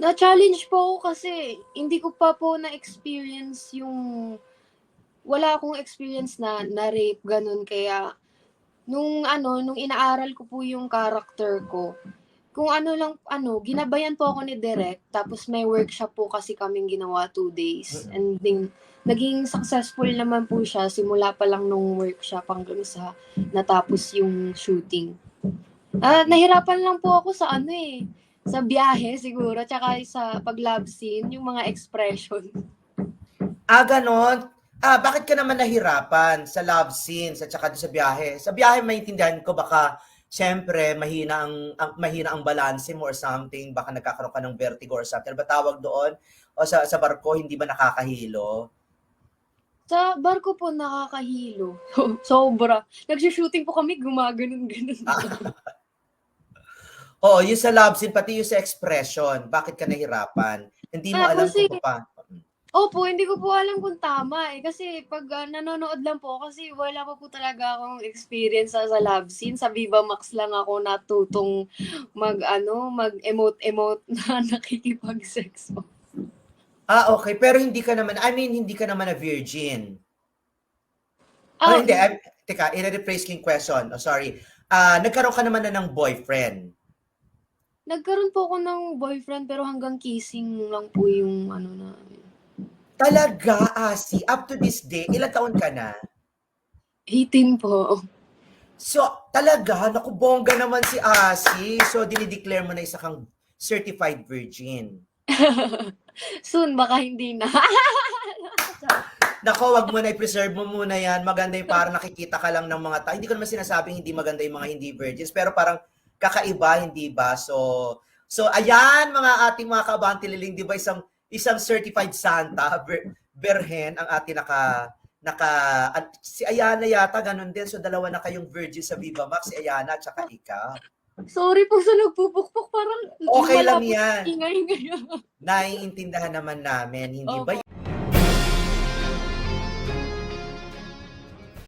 Na-challenge po ako kasi hindi ko pa po na-experience yung wala akong experience na na-rape ganun kaya nung ano nung inaaral ko po yung character ko kung ano lang ano ginabayan po ako ni Direk tapos may workshop po kasi kaming ginawa two days and then naging successful naman po siya simula pa lang nung workshop hanggang sa natapos yung shooting. Ah, nahirapan lang po ako sa ano eh sa biyahe siguro, tsaka sa pag-love scene, yung mga expression. Ah, ganon. Ah, bakit ka naman nahirapan sa love scenes at saka sa biyahe? Sa biyahe, maintindihan ko baka Siyempre, mahina ang, ang mahina ang balanse mo or something, baka nagkakaroon ka ng vertigo or something. Ano ba tawag doon? O sa sa barko hindi ba nakakahilo? Sa barko po nakakahilo. Sobra. Nagsushooting po kami, gumaganon-ganon. Oo, yung sa love scene, pati yung sa expression, bakit ka nahirapan? Hindi mo Ah, alam kasi- kung pa. Opo, hindi ko po alam kung tama eh. Kasi pag ah, nanonood lang po, kasi wala pa po talaga akong experience sa, sa love scene. Sa Viva Max lang ako natutong mag, ano, mag-emote-emote na nakikipag-sex po. Ah, okay. Pero hindi ka naman, I mean, hindi ka naman a virgin. Ah, Oh, hindi. I, teka, i-rephrase ko yung question. Oh, sorry. Ah, nagkaroon ka naman na ng boyfriend. Nagkaroon po ako ng boyfriend pero hanggang kissing lang po yung ano namin. Talaga, Asi, up to this day, ilang taon ka na? 18 po. So, talaga, naku, bongga naman si Asi. So, dinideclare mo na isa kang certified virgin. Soon, baka hindi na. Nako, wag mo na i-preserve mo muna yan. Maganda yung parang nakikita ka lang ng mga tao. Hindi ko naman sinasabing hindi maganda yung mga hindi virgins, pero parang kakaiba, hindi ba? So, so ayan mga ating mga kabantililing, di ba isang isang certified Santa, ber, berhen ang ating naka naka at si Ayana yata ganun din. So dalawa na kayong virgin sa Viva Max, si Ayana at saka ikaw. Sorry po sa nagpupukpok. Parang Okay lang yan. ingay ngayon. Naiintindihan naman namin, hindi ba Opo.